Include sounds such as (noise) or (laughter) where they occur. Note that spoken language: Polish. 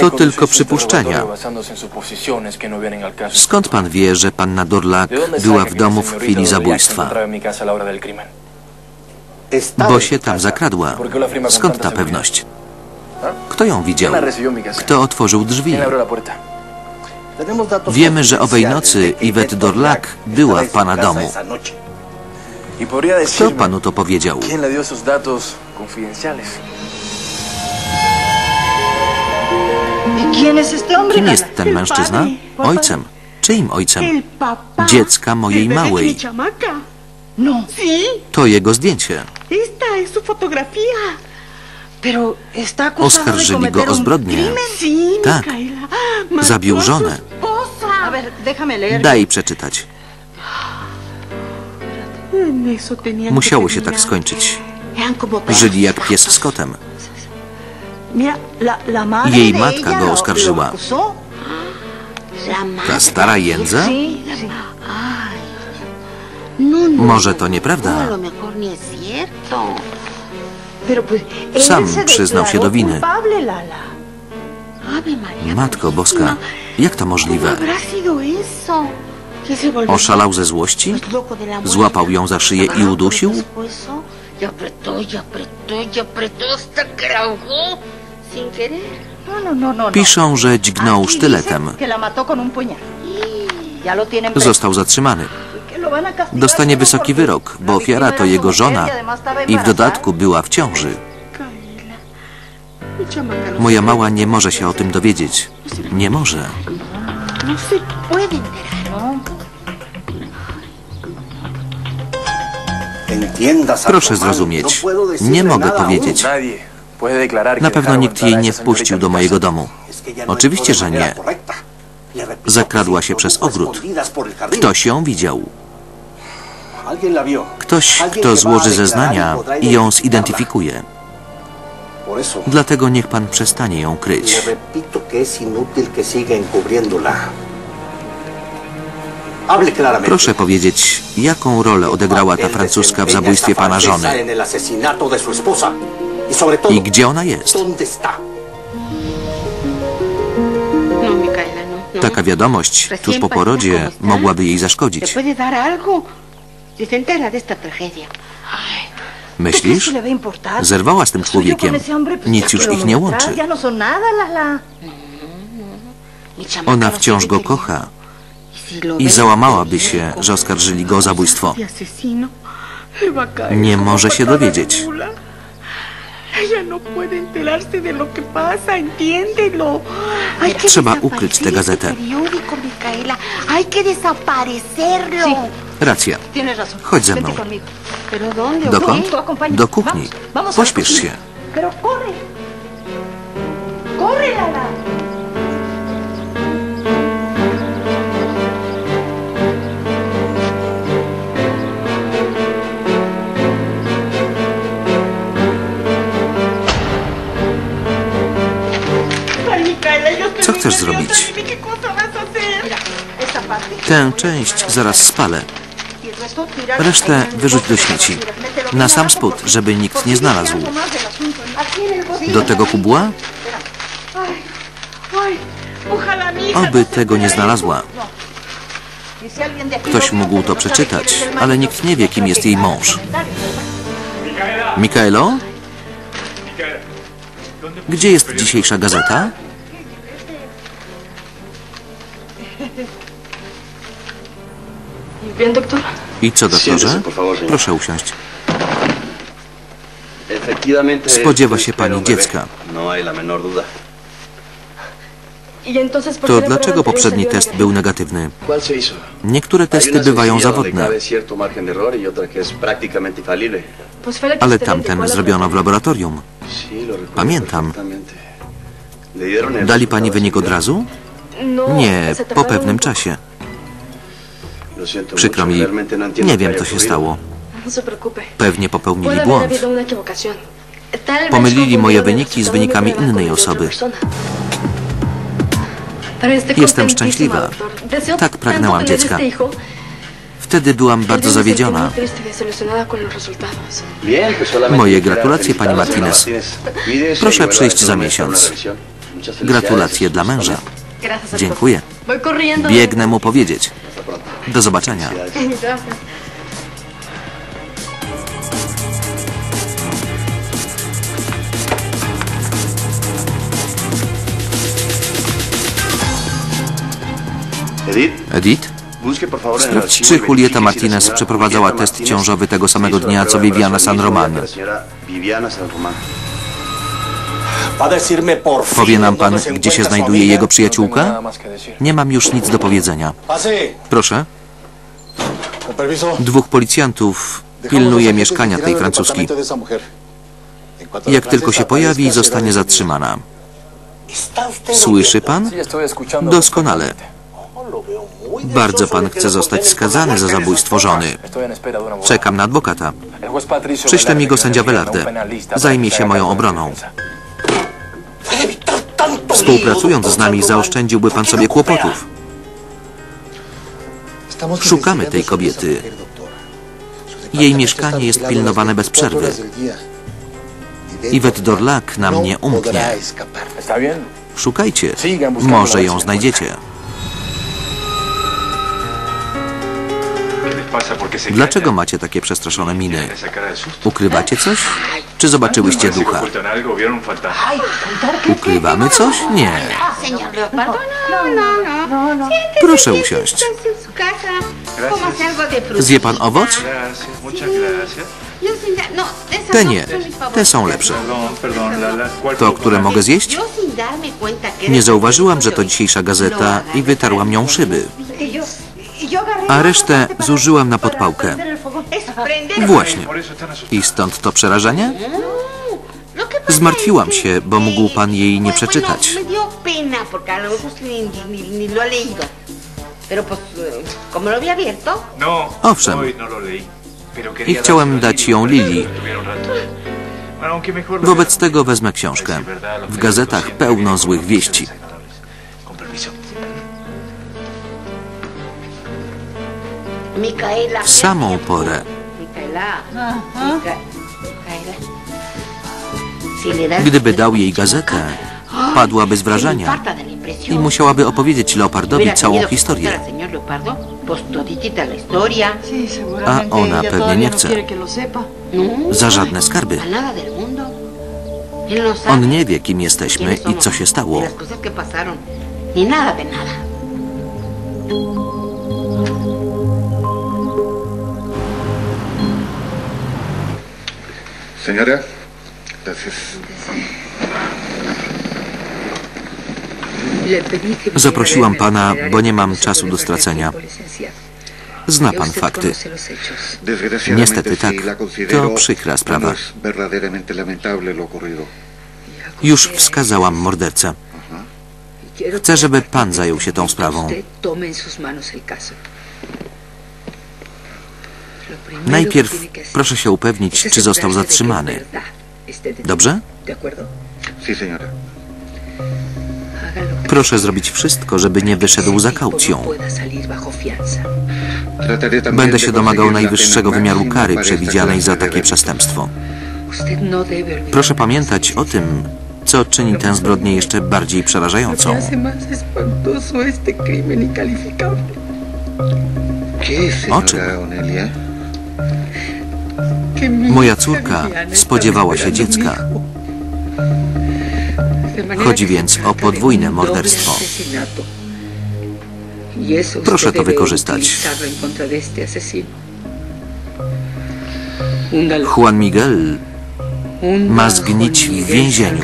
To tylko przypuszczenia. Skąd pan wie, że panna Dorlak była w domu w chwili zabójstwa? Bo się tam zakradła. Skąd ta pewność? Kto ją widział? Kto otworzył drzwi? Wiemy, że owej nocy Yvette Dorlak była w pana domu. Kto panu to powiedział? Kim jest ten mężczyzna? Ojcem. Czyim ojcem? Dziecka mojej małej. No, To jego zdjęcie. Oskarżyli go o zbrodnię. Tak. Zabił żonę. Daj przeczytać. Musiało się tak skończyć. Żyli jak pies z kotem. Jej matka go oskarżyła. Ta stara jędza? No, no. Może to No, a nieprawda. Sam przyznał się do winy. Matko Boska, jak to możliwe? Oszalał ze złości? Złapał ją za szyję i Agarró por udusił? Y y y. No, no, no. Piszą, że dźgnął sztyletem. Został zatrzymany. Castigar Dostanie wysoki wyrok, bo ofiara to jego żona y i w dodatku była w ciąży. Moja mała nie może się o tym dowiedzieć. Nie może. Proszę zrozumieć. Nie mogę powiedzieć. Na pewno nikt jej nie wpuścił do mojego domu. Oczywiście, że nie. Zakradła się przez ogród. Ktoś ją widział. Ktoś, kto złoży zeznania i ją zidentyfikuje. Dlatego niech pan przestanie ją kryć. claramente. Proszę powiedzieć, jaką rolę odegrała ta francuska w zabójstwie pana żony I gdzie ona jest. No, no. no. Taka wiadomość tuż po porodzie mogłaby jej zaszkodzić. Myślisz? Zerwała z tym człowiekiem. Nic już ich nie łączy. Ona wciąż go kocha Y i załamałaby się, że oskarżyli go o zabójstwo. Nie może się dowiedzieć. Ella no puede enterarse de lo que pasa, entiéndelo. Hay que Trzeba ukryć tę gazetę. Periódico, Micaela. Hay que desaparecerlo. Racja. Tienes razón. Chodź ze mną. conmigo. ¿Pero dónde? o Dokąd? qué? Tú acompáñame. Do kuchni. Vamos, vamos a la Pośpiesz cocina. się. Pero corre. Corre, Lala. Co chcesz zrobić? Tę część zaraz spalę. Resztę wyrzuć do śmieci. Na sam spód, żeby nikt nie znalazł. Do tego kubła? Oby tego nie znalazła. Ktoś mógł to przeczytać, ale nikt nie wie, kim jest jej mąż. Mikaelo? Gdzie jest dzisiejsza gazeta? I co, doktorze? Proszę usiąść. Spodziewa się pani dziecka. No hay la menor duda. Y entonces, ¿por To dlaczego poprzedni test był negatywny? Niektóre testy bywają zawodne, y ale tamten zrobiono w laboratorium. Pamiętam. perfectamente. ¿Le dieron el Dali pani wynik od razu? No, Nie, po pewnym czasie. Przykro mi, no nie wiem, co się stało. No. Pewnie popełnili błąd. Pomylili moje wyniki z wynikami innej osoby. Jestem szczęśliwa. Tak pragnęłam dziecka. Wtedy byłam bardzo zawiedziona. y Moje gratulacje, pani. Martínez. Mire, Proszę przyjść za una miesiąc. Gratulacje dla męża. Dziękuję. Biegnę mu powiedzieć. Do zobaczenia. Edith, Sprawdź, czy y Julieta Martinez przeprowadzała test ciążowy tego samego dnia, co Viviana San Román. Powie nam pan, gdzie się znajduje jego przyjaciółka? Nie mam już nic do powiedzenia. Proszę. Dwóch policjantów pilnuje mieszkania tej francuskiej. la Jak tylko się pojawi, zostanie zatrzymana. ¿Está usted Słyszy pan? Doskonale. Bardzo pan chce zostać skazany za zabójstwo żony. Czekam na adwokata. Przyśle mi go sędzia Velarde. Zajmie się moją obroną. Współpracując z nami zaoszczędziłby pan ¿Por qué sobie kłopotów. Szukamy tej kobiety. Jej mieszkanie jest pilnowane bez 24 przerwy. dentro Dorlac nam nie umknie. Szukajcie. Może ją znajdziecie. Dlaczego macie takie przestraszone miny? Ukrywacie coś? Czy zobaczyłyście ducha? Ukrywamy coś? Nie. Proszę usiąść. Zje pan owoc? No, Te no nie. Te są lepsze. ¿Cuál To, które mogę zjeść? Nie zauważyłam, że to dzisiejsza gazeta i wytarłam nią szyby. A resztę zużyłam na podpałkę. Właśnie. I stąd to przerażenie? Zmartwiłam się, bo mógł pan jej nie przeczytać. Owszem. I chciałem dać ją Lili. Wobec tego wezmę książkę. W gazetach pełno złych wieści. W samą porę. Gdyby dał jej gazetę, (gasps) padłaby z wrażenia i musiałaby opowiedzieć Leopardowi całą historię. A ona pewnie todavía nie no chce. No, Za żadne skarby. no On nie wie, kim jesteśmy i co się stało. ni nada de nada. Señora, gracias. Zaprosiłam pana, bo nie mam czasu do stracenia. Zna pan fakty. Niestety tak. To przykra sprawa. Już wskazałam mordercę. Chcę, żeby pan zajął się tą sprawą. Najpierw proszę się upewnić, czy został zatrzymany. Dobrze? Proszę zrobić wszystko, żeby nie wyszedł za kaucją. Będę się domagał najwyższego wymiaru kary przewidzianej za takie przestępstwo. Proszę pamiętać o tym, co czyni tę zbrodnię jeszcze bardziej przerażającą. hace más espantoso este crimen incalificable. ¿Qué, ¿O czym? Moja córka spodziewała się dziecka. Chodzi więc o podwójne morderstwo. Y Proszę to wykorzystać. Juan Miguel ma zgnić w więzieniu.